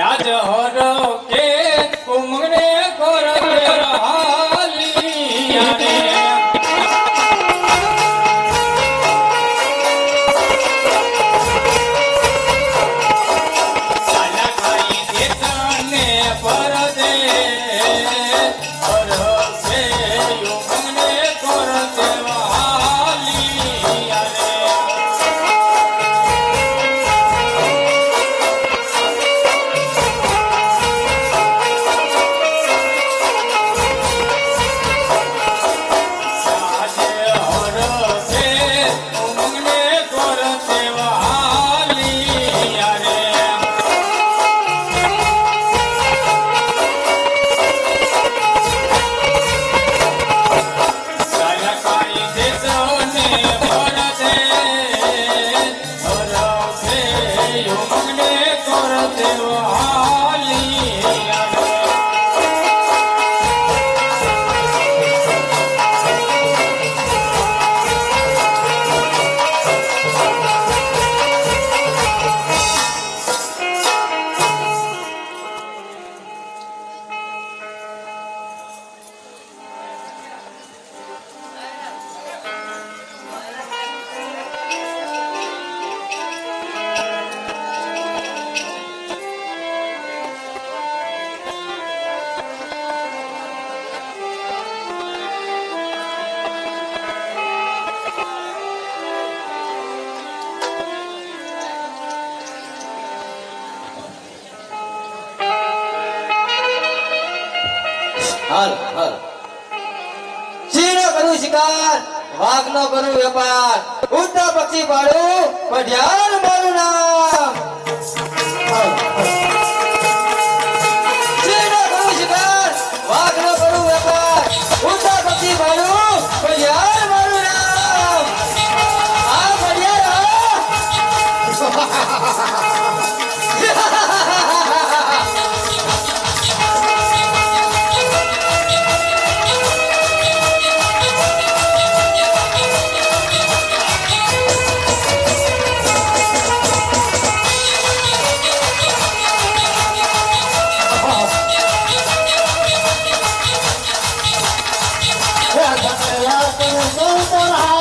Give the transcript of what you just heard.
આજ હર કે ઉમંગને કરતે હાલી وهات હાલ હાલ. સિંહ નો કરું શિકાર વાઘ નો કરું વેપાર. ઉડતા પક્ષી પાડું, પઢિયાર મારું નામ. 我们过得好